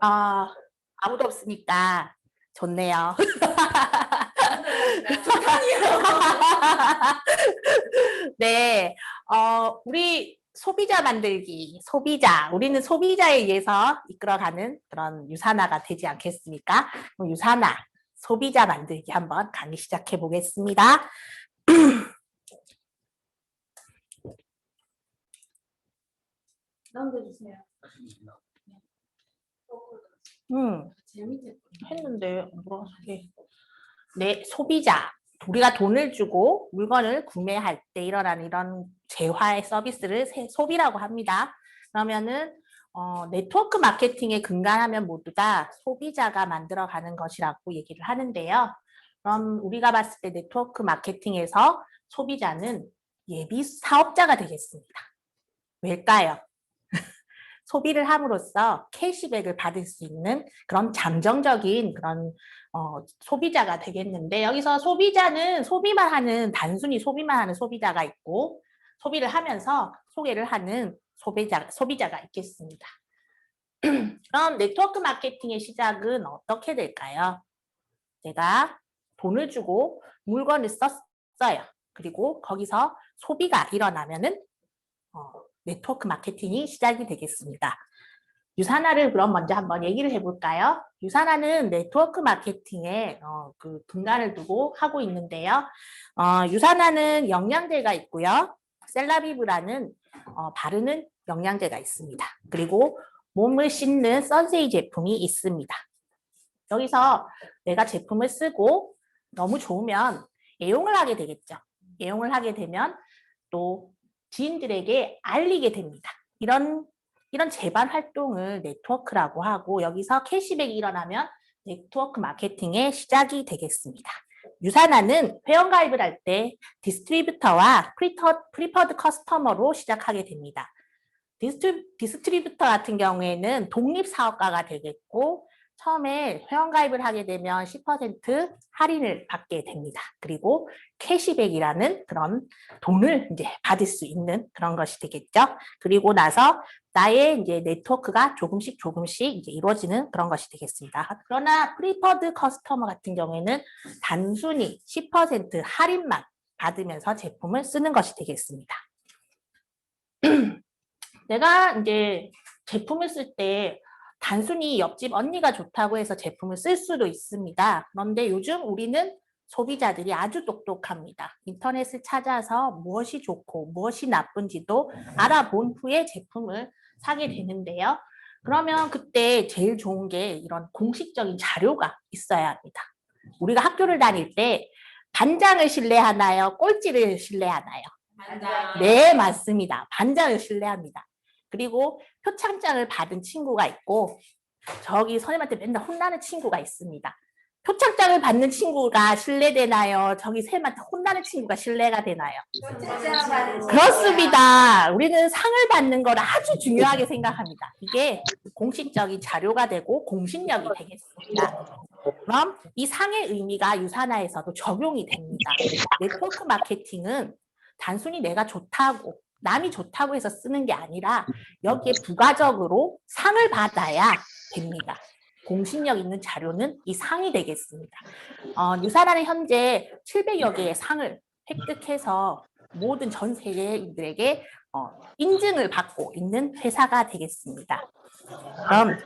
아, 아무도 없으니까 좋네요. 네, 어, 우리 소비자 만들기, 소비자, 우리는 소비자에 의해서 이끌어가는 그런 유산화가 되지 않겠습니까? 그럼 유산화, 소비자 만들기 한번 강의 시작해 보겠습니다. 넘겨주세요. 음, 재밌게. 했는데 뭐라고 해? 네, 소비자. 우리가 돈을 주고 물건을 구매할 때 일어나는 이런 재화의 서비스를 세- 소비라고 합니다. 그러면은 어, 네트워크 마케팅에 근간하면 모두 다 소비자가 만들어가는 것이라고 얘기를 하는데요. 그럼 우리가 봤을 때 네트워크 마케팅에서 소비자는 예비 사업자가 되겠습니다. 왜일까요? 소비를 함으로써 캐시백을 받을 수 있는 그런 잠정적인 그런 어, 소비자가 되겠는데 여기서 소비자는 소비만 하는 단순히 소비만 하는 소비자가 있고 소비를 하면서 소개를 하는 소비자, 소비자가 있겠습니다. 그럼 네트워크 마케팅의 시작은 어떻게 될까요? 내가 돈을 주고 물건을 썼어요. 그리고 거기서 소비가 일어나면은 어, 네트워크 마케팅이 시작이 되겠습니다. 유산화를 그럼 먼저 한번 얘기를 해볼까요? 유산화는 네트워크 마케팅에 어, 그 근간을 두고 하고 있는데요. 어, 유산화는 영양제가 있고요. 셀라비브라는 어, 바르는 영양제가 있습니다. 그리고 몸을 씻는 선세이 제품이 있습니다. 여기서 내가 제품을 쓰고 너무 좋으면 애용을 하게 되겠죠. 애용을 하게 되면 또 지인들에게 알리게 됩니다. 이런 이런 재반 활동을 네트워크라고 하고 여기서 캐시백이 일어나면 네트워크 마케팅의 시작이 되겠습니다. 유산화는 회원가입을 할 때 디스트리뷰터와 프리터, 프리퍼드 커스터머로 시작하게 됩니다. 디스트리, 디스트리뷰터 같은 경우에는 독립사업가가 되겠고 처음에 회원가입을 하게 되면 10% 할인을 받게 됩니다. 그리고 캐시백이라는 그런 돈을 이제 받을 수 있는 그런 것이 되겠죠. 그리고 나서 나의 이제 네트워크가 조금씩 조금씩 이제 이루어지는 그런 것이 되겠습니다. 그러나 프리퍼드 커스터머 같은 경우에는 단순히 10% 할인만 받으면서 제품을 쓰는 것이 되겠습니다. 내가 이제 제품을 쓸때 단순히 옆집 언니가 좋다고 해서 제품을 쓸 수도 있습니다. 그런데 요즘 우리는 소비자들이 아주 똑똑합니다. 인터넷을 찾아서 무엇이 좋고 무엇이 나쁜지도 알아본 후에 제품을 사게 되는데요. 그러면 그때 제일 좋은 게 이런 공식적인 자료가 있어야 합니다. 우리가 학교를 다닐 때 반장을 신뢰하나요? 꼴찌를 신뢰하나요? 맞아. 네, 맞습니다. 반장을 신뢰합니다. 그리고 표창장을 받은 친구가 있고 저기 선생님한테 맨날 혼나는 친구가 있습니다. 표창장을 받는 친구가 신뢰되나요? 저기 선생님한테 혼나는 친구가 신뢰가 되나요? 그렇습니다. 우리는 상을 받는 걸 아주 중요하게 생각합니다. 이게 공식적인 자료가 되고 공신력이 되겠습니다. 그럼 이 상의 의미가 유산화에서도 적용이 됩니다. 네트워크 마케팅은 단순히 내가 좋다고 남이 좋다고 해서 쓰는 게 아니라 여기에 부가적으로 상을 받아야 됩니다. 공신력 있는 자료는 이 상이 되겠습니다. 어, 유산화는 현재 700여 개의 상을 획득해서 모든 전 세계인들에게 어, 인증을 받고 있는 회사가 되겠습니다. 그럼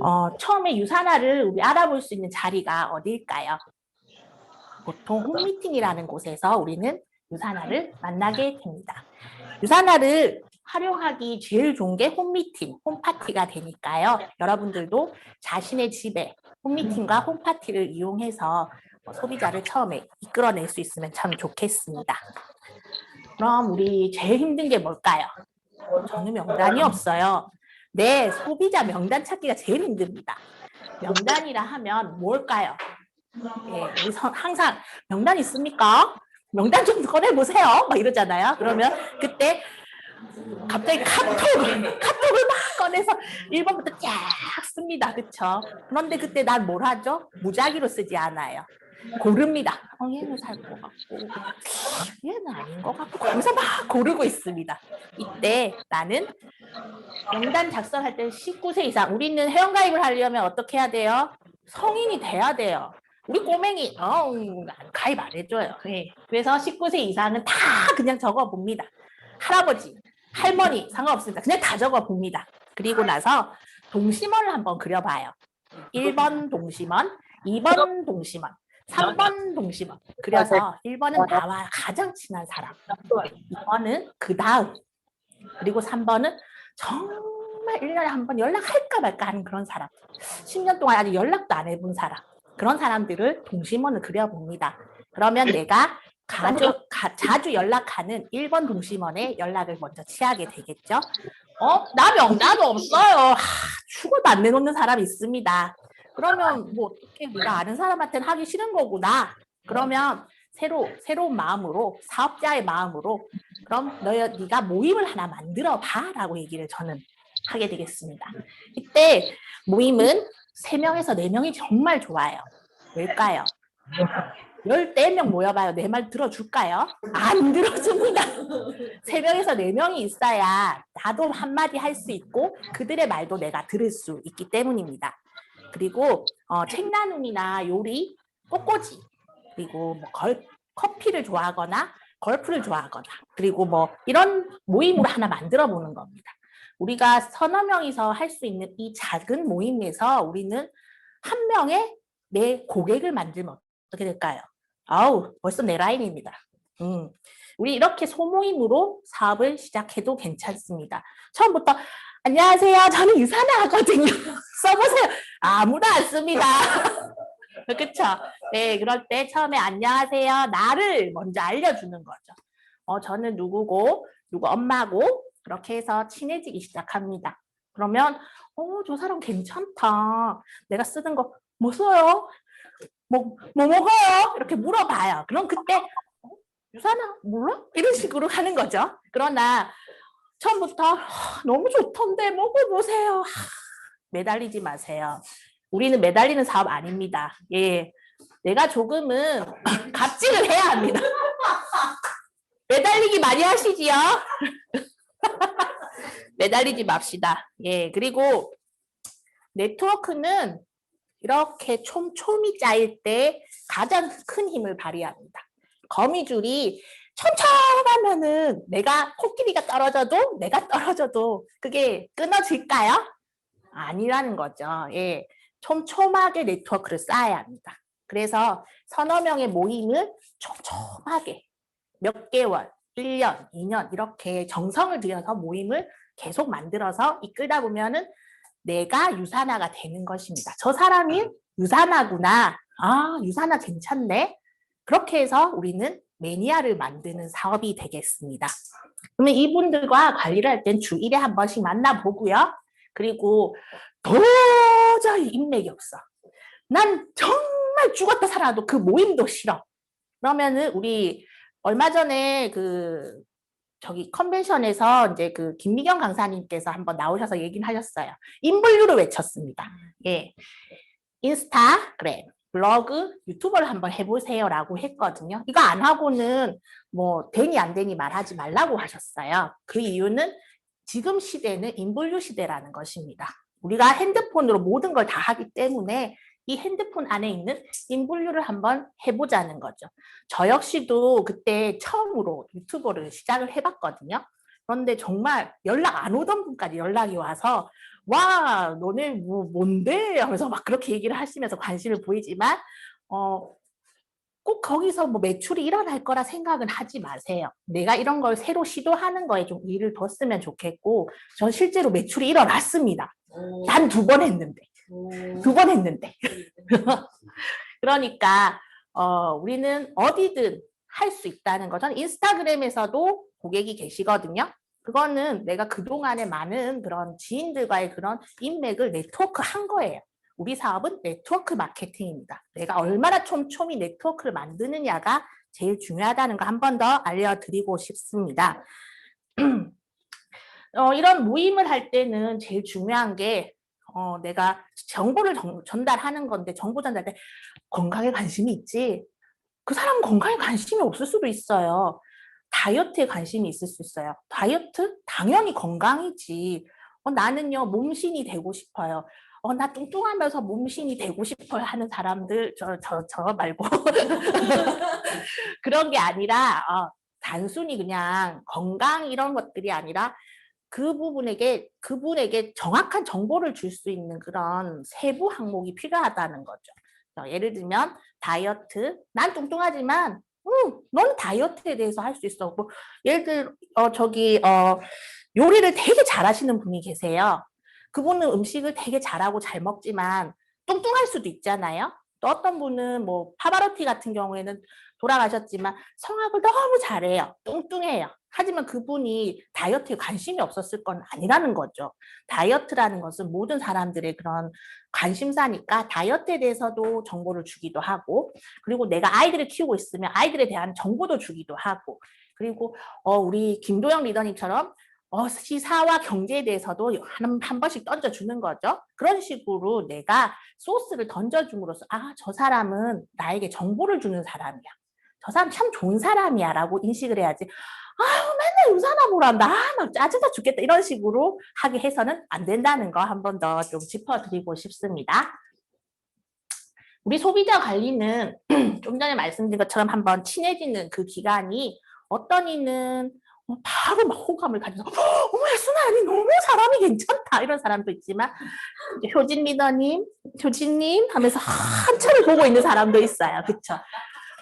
어, 처음에 유산화를 우리 알아볼 수 있는 자리가 어디일까요? 보통 홈미팅이라는 곳에서 우리는 유산화를 만나게 됩니다. 유산화를 활용하기 제일 좋은 게 홈미팅, 홈파티가 되니까요. 여러분들도 자신의 집에 홈미팅과 홈파티를 이용해서 어, 소비자를 처음에 이끌어낼 수 있으면 참 좋겠습니다. 그럼 우리 제일 힘든 게 뭘까요? 저는 명단이 없어요. 네, 소비자 명단 찾기가 제일 힘듭니다. 명단이라 하면 뭘까요? 선- 항상 명단 있습니까? 명단 좀 꺼내보세요. 막 이러잖아요. 그러면 그때 갑자기 카톡을, 카톡을 막 꺼내서 1번부터 쫙 씁니다. 그쵸? 그런데 그때 난 뭘 하죠? 무작위로 쓰지 않아요. 고릅니다. 어, 얘는 살 것 같고, 얘는 아닌 것 같고, 거기서 막 고르고 있습니다. 이때 나는 명단 작성할 때 19세 이상. 우리는 회원가입을 하려면 어떻게 해야 돼요? 성인이 돼야 돼요. 우리 꼬맹이 어, 가입 안 해줘요. 예. 그래서 19세 이상은 다 그냥 적어 봅니다. 할아버지, 할머니 상관없습니다. 그냥 다 적어 봅니다. 그리고 나서 동심원을 한번 그려봐요. 1번 동심원, 2번 동심원, 3번 동심원. 그려서 1번은 나와 가장 친한 사람, 2번은 그 다음, 그리고 3번은 정말 1년에 한 번 연락할까 말까 하는 그런 사람. 10년 동안 아직 연락도 안 해본 사람. 그런 사람들을 동심원을 그려봅니다. 그러면 내가 자주, 가- 자주 연락하는 1번 동심원에 연락을 먼저 취하게 되겠죠. 어? 나 명단도 없어요. 하, 죽어도 안 내놓는 사람이 있습니다. 그러면 뭐 어떻게 우리가 아는 사람한테는 하기 싫은 거구나. 그러면 새로 새로운 마음으로 사업자의 마음으로 그럼 너 네가 모임을 하나 만들어 봐라고 얘기를 저는 하게 되겠습니다. 이때 모임은 세명에서네명이 정말 좋아요. 왜일까요? 14명 모여봐요. 내 말 들어줄까요? 안 들어줍니다. 세명에서네명이 있어야 나도 한마디 할 수 있고 그들의 말도 내가 들을 수 있기 때문입니다. 그리고 어, 책 나눔이나 요리, 꽃꽂이, 그리고 뭐 걸, 커피를 좋아하거나 골프를 좋아하거나 그리고 뭐 이런 모임으로 하나 만들어 보는 겁니다. 우리가 서너 명이서 할 수 있는 이 작은 모임에서 우리는 한 명의 내 고객을 만들면 어떻게 될까요? 아우 벌써 내 라인입니다. 음, 우리 이렇게 소모임으로 사업을 시작해도 괜찮습니다. 처음부터 안녕하세요. 저는 유산아 하거든요. 써보세요. 아무도 안 씁니다. 그렇죠? 네, 그럴 때 처음에 안녕하세요. 나를 먼저 알려주는 거죠. 어, 저는 누구고, 누구 엄마고, 그렇게 해서 친해지기 시작합니다. 그러면, 어, 저 사람 괜찮다. 내가 쓰는 거 뭐 써요? 뭐, 뭐 먹어요? 이렇게 물어봐요. 그럼 그때, 어, 유산아, 몰라? 이런 식으로 하는 거죠. 그러나, 처음부터, "하, 너무 좋던데, 먹어보세요. 하, 매달리지 마세요. 우리는 매달리는 사업 아닙니다. 예. 내가 조금은 갑질을 해야 합니다. 매달리기 많이 하시지요? 매달리지 맙시다. 예. 그리고 네트워크는 이렇게 촘촘히 짜일 때 가장 큰 힘을 발휘합니다. 거미줄이 촘촘하면은 내가 코끼리가 떨어져도 내가 떨어져도 그게 끊어질까요? 아니라는 거죠. 예. 촘촘하게 네트워크를 쌓아야 합니다. 그래서 서너 명의 모임을 촘촘하게 몇 개월, 1년, 2년 이렇게 정성을 들여서 모임을 계속 만들어서 이끌다 보면은 내가 유산화가 되는 것입니다. 저 사람이 유산화구나. 아, 유산화 괜찮네. 그렇게 해서 우리는 매니아를 만드는 사업이 되겠습니다. 그러면 이분들과 관리를 할 땐 주 1회 한 번씩 만나보고요. 그리고 도저히 인맥이 없어. 난 정말 죽었다 살아도 그 모임도 싫어. 그러면은 우리 얼마 전에 그 저기 컨벤션에서 이제 그 김미경 강사님께서 한번 나오셔서 얘기를 하셨어요. 인블류를 외쳤습니다. 예. 인스타그램, 블로그, 유튜버를 한번 해보세요라고 했거든요. 이거 안 하고는 뭐 되니 안 되니 말하지 말라고 하셨어요. 그 이유는 지금 시대는 인블류 시대라는 것입니다. 우리가 핸드폰으로 모든 걸 다 하기 때문에 이 핸드폰 안에 있는 인블류를 한번 해보자는 거죠. 저 역시도 그때 처음으로 유튜버를 시작을 해봤거든요. 그런데 정말 연락 안 오던 분까지 연락이 와서 와 너네 뭐 뭔데 하면서 막 그렇게 얘기를 하시면서 관심을 보이지만 어, 꼭 거기서 뭐 매출이 일어날 거라 생각은 하지 마세요. 내가 이런 걸 새로 시도하는 거에 좀 일을 뒀으면 좋겠고 전 실제로 매출이 일어났습니다. 단 두 번 했는데 두 번 했는데 그러니까 어, 우리는 어디든 할 수 있다는 거죠. 인스타그램에서도 고객이 계시거든요. 그거는 내가 그동안에 많은 그런 지인들과의 그런 인맥을 네트워크 한 거예요. 우리 사업은 네트워크 마케팅입니다. 내가 얼마나 촘촘히 네트워크를 만드느냐가 제일 중요하다는 거 한 번 더 알려드리고 싶습니다. 어, 이런 모임을 할 때는 제일 중요한 게 어, 내가 정보를 전- 전달하는 건데 정보 전달 때 건강에 관심이 있지 그 사람 건강에 관심이 없을 수도 있어요. 다이어트에 관심이 있을 수 있어요. 다이어트? 당연히 건강이지. 어, 나는요, 몸신이 되고 싶어요. 어, 나 뚱뚱하면서 몸신이 되고 싶어요 하는 사람들, 저, 저, 저 말고. 그런 게 아니라, 어, 단순히 그냥 건강 이런 것들이 아니라 그 부분에게, 그분에게 정확한 정보를 줄 수 있는 그런 세부 항목이 필요하다는 거죠. 어, 예를 들면, 다이어트. 난 뚱뚱하지만, 응, 넌 다이어트에 대해서 할 수 있어. 뭐, 예를 들, 어, 저기, 어, 요리를 되게 잘하시는 분이 계세요. 그분은 음식을 되게 잘하고 잘 먹지만 뚱뚱할 수도 있잖아요. 또 어떤 분은 뭐 파바로티 같은 경우에는 돌아가셨지만 성악을 너무 잘해요. 뚱뚱해요. 하지만 그분이 다이어트에 관심이 없었을 건 아니라는 거죠. 다이어트라는 것은 모든 사람들의 그런 관심사니까 다이어트에 대해서도 정보를 주기도 하고 그리고 내가 아이들을 키우고 있으면 아이들에 대한 정보도 주기도 하고 그리고 어, 우리 김도영 리더님처럼 어, 시사와 경제에 대해서도 한, 한 번씩 던져주는 거죠. 그런 식으로 내가 소스를 던져줌으로써 아, 저 사람은 나에게 정보를 주는 사람이야. 저 사람 참 좋은 사람이야 라고 인식을 해야지. 아유, 맨날 유산화 보란다. 아, 막 짜증나 죽겠다. 이런 식으로 하게 해서는 안 된다는 거 한 번 더 좀 짚어드리고 싶습니다. 우리 소비자 관리는 좀 전에 말씀드린 것처럼 한번 친해지는 그 기간이 어떤 이는 어, 바로 막 호감을 가져서 어머 예순아 아니 너무 사람이 괜찮다 이런 사람도 있지만 효진 리더님 효진님 하면서 한참을 보고 있는 사람도 있어요 그쵸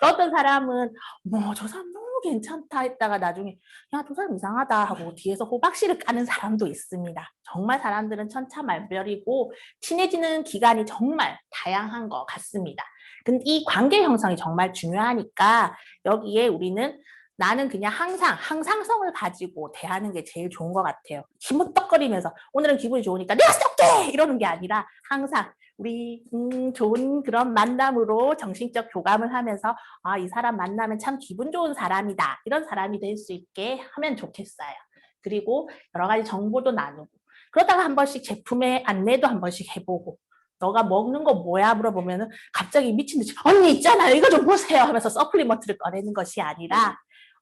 또 어떤 사람은 뭐 저 사람 너무 괜찮다 했다가 나중에 야 저 사람 이상하다 하고 뒤에서 호박씨를 까는 사람도 있습니다. 정말 사람들은 천차만별이고 친해지는 기간이 정말 다양한 것 같습니다. 근데 이 관계 형성이 정말 중요하니까 여기에 우리는 나는 그냥 항상 항상성을 가지고 대하는 게 제일 좋은 것 같아요. 기뭇떡거리면서 오늘은 기분이 좋으니까 내가 쏠게 이러는 게 아니라 항상 우리 음, 좋은 그런 만남으로 정신적 교감을 하면서 아 이 사람 만나면 참 기분 좋은 사람이다 이런 사람이 될 수 있게 하면 좋겠어요. 그리고 여러 가지 정보도 나누고 그러다가 한 번씩 제품의 안내도 한 번씩 해보고 너가 먹는 거 뭐야 물어보면은 갑자기 미친 듯이 언니 있잖아요 이거 좀 보세요 하면서 서플리먼트를 꺼내는 것이 아니라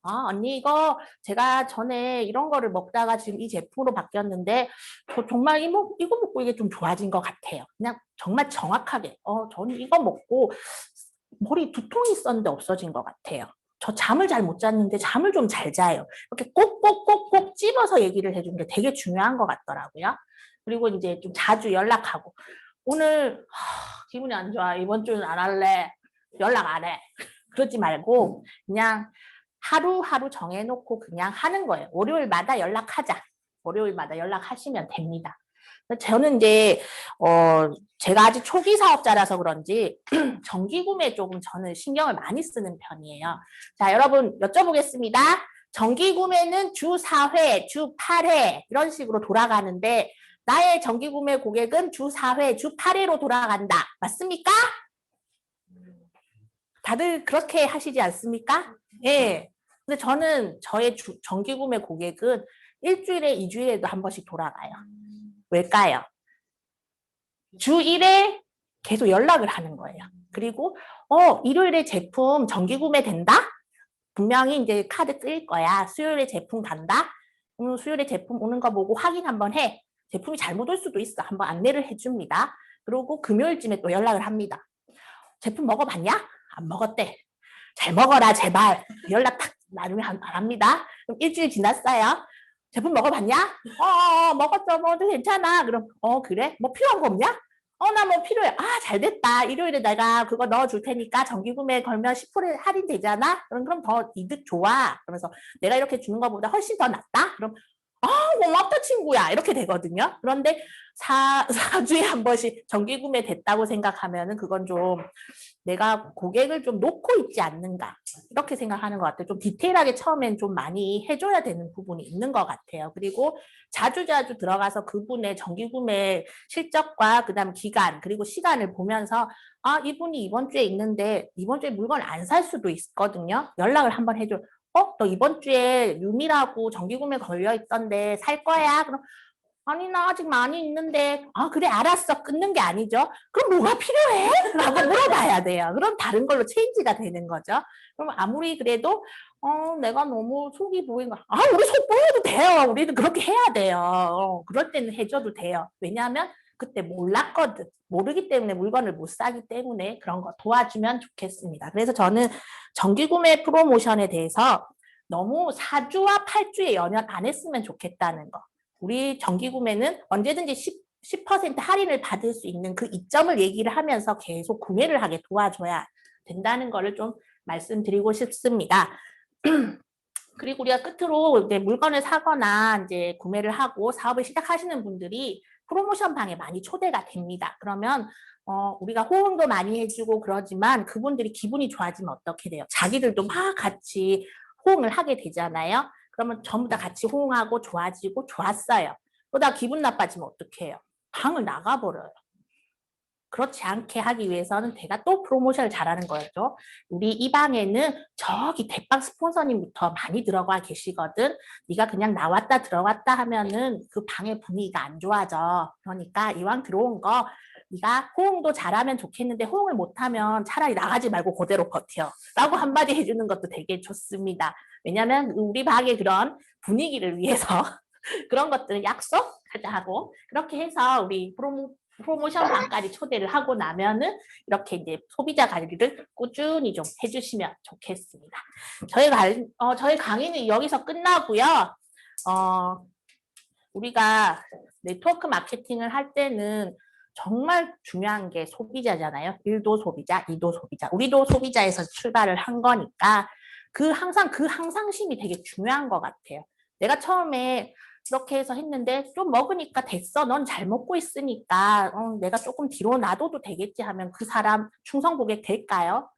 아, 언니 이거 제가 전에 이런 거를 먹다가 지금 이 제품으로 바뀌었는데 저 정말 이거, 이거 먹고 이게 좀 좋아진 것 같아요. 그냥 정말 정확하게 어, 저는 이거 먹고 머리 두통이 있었는데 없어진 것 같아요. 저 잠을 잘 못 잤는데 잠을 좀 잘 자요. 이렇게 꼭꼭꼭꼭 집어서 얘기를 해주는 게 되게 중요한 것 같더라고요. 그리고 이제 좀 자주 연락하고 오늘 하, 기분이 안 좋아. 이번 주는 안 할래. 연락 안 해. 그러지 말고 그냥 하루하루 정해놓고 그냥 하는 거예요. 월요일마다 연락하자. 월요일마다 연락하시면 됩니다. 저는 이제 어 제가 아직 초기 사업자라서 그런지 정기 구매 조금 저는 신경을 많이 쓰는 편이에요. 자, 여러분 여쭤보겠습니다. 정기 구매는 주 4회, 주 8회 이런 식으로 돌아가는데 나의 정기 구매 고객은 주 4회, 주 8회로 돌아간다. 맞습니까? 다들 그렇게 하시지 않습니까? 예. 근데 저는 저의 주, 정기 구매 고객은 일주일에, 이주일에도 한 번씩 돌아가요. 왜일까요? 주 1회 계속 연락을 하는 거예요. 그리고 어, 일요일에 제품 정기 구매 된다? 분명히 이제 카드 끌 거야. 수요일에 제품 간다? 음, 수요일에 제품 오는 거 보고 확인 한번 해. 제품이 잘못 올 수도 있어. 한번 안내를 해줍니다. 그리고 금요일쯤에 또 연락을 합니다. 제품 먹어봤냐? 안 먹었대. 잘 먹어라 제발. 연락 탁 나중에 안, 안 합니다. 그럼 일주일 지났어요. 제품 먹어봤냐? 어, 어, 어 먹었죠. 뭐 괜찮아. 그럼 어 그래? 뭐 필요한 거 없냐? 어 나 뭐 필요해. 아 잘 됐다. 일요일에 내가 그거 넣어줄 테니까 정기 구매 걸면 10% 할인 되잖아. 그럼 그럼 더 이득 좋아. 그러면서 내가 이렇게 주는 것보다 훨씬 더 낫다. 그럼 아 고맙다 친구야 이렇게 되거든요. 그런데 사, 4주에 한 번씩 정기 구매 됐다고 생각하면은 그건 좀 내가 고객을 좀 놓고 있지 않는가 이렇게 생각하는 것 같아요. 좀 디테일하게 처음엔 좀 많이 해줘야 되는 부분이 있는 것 같아요. 그리고 자주자주 들어가서 그분의 정기 구매 실적과 그 다음 기간 그리고 시간을 보면서 아 이분이 이번 주에 있는데 이번 주에 물건 안 살 수도 있거든요. 연락을 한번 해줘. 어? 너 이번 주에 유미라고 정기구매 걸려 있던데 살 거야? 그럼 아니 나 아직 많이 있는데 아 그래 알았어 끊는 게 아니죠 그럼 뭐가 필요해? 라고 물어봐야 돼요 그럼 다른 걸로 체인지가 되는 거죠 그럼 아무리 그래도 어, 내가 너무 속이 보인 거야. 아, 우리 속 보여도 돼요. 우리는 그렇게 해야 돼요. 어, 그럴 때는 해줘도 돼요. 왜냐하면 그때 몰랐거든. 모르기 때문에 물건을 못 사기 때문에 그런 거 도와주면 좋겠습니다. 그래서 저는 정기구매 프로모션에 대해서 너무 4주와 8주에 연연 안 했으면 좋겠다는 거. 우리 정기구매는 언제든지 10, 10% 할인을 받을 수 있는 그 이점을 얘기를 하면서 계속 구매를 하게 도와줘야 된다는 거를 좀 말씀드리고 싶습니다. 그리고 우리가 끝으로 이제 물건을 사거나 이제 구매를 하고 사업을 시작하시는 분들이 프로모션 방에 많이 초대가 됩니다. 그러면 어, 우리가 호응도 많이 해주고 그러지만 그분들이 기분이 좋아지면 어떻게 돼요? 자기들도 막 같이 호응을 하게 되잖아요. 그러면 전부 다 같이 호응하고 좋아지고 좋았어요. 그러다 기분 나빠지면 어떻게 해요? 방을 나가버려요. 그렇지 않게 하기 위해서는 제가 또 프로모션을 잘하는 거였죠. 우리 이 방에는 저기 대빵 스폰서님부터 많이 들어가 계시거든. 네가 그냥 나왔다 들어갔다 하면은 그 방의 분위기가 안 좋아져. 그러니까 이왕 들어온 거 네가 호응도 잘하면 좋겠는데 호응을 못하면 차라리 나가지 말고 그대로 버텨. 라고 한마디 해주는 것도 되게 좋습니다. 왜냐하면 우리 방의 그런 분위기를 위해서 그런 것들은 약속하자 하고 그렇게 해서 우리 프로모 프로모션 방까지 초대를 하고 나면은 이렇게 이제 소비자 관리를 꾸준히 좀 해주시면 좋겠습니다. 저희 관, 어, 저희 강의는 여기서 끝나고요. 어, 우리가 네트워크 마케팅을 할 때는 정말 중요한 게 소비자잖아요. 1도 소비자, 2도 소비자. 우리도 소비자에서 출발을 한 거니까 그 항상 그 항상심이 되게 중요한 것 같아요. 내가 처음에 그렇게 해서 했는데 좀 먹으니까 됐어. 넌 잘 먹고 있으니까 어, 내가 조금 뒤로 놔둬도 되겠지 하면 그 사람 충성 고객 될까요?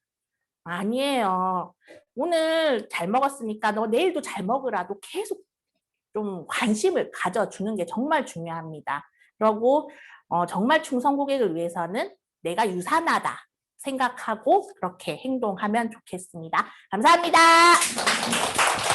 아니에요. 오늘 잘 먹었으니까 너 내일도 잘 먹으라도 계속 좀 관심을 가져주는 게 정말 중요합니다. 그리고 어, 정말 충성 고객을 위해서는 내가 유산하다 생각하고 그렇게 행동하면 좋겠습니다. 감사합니다.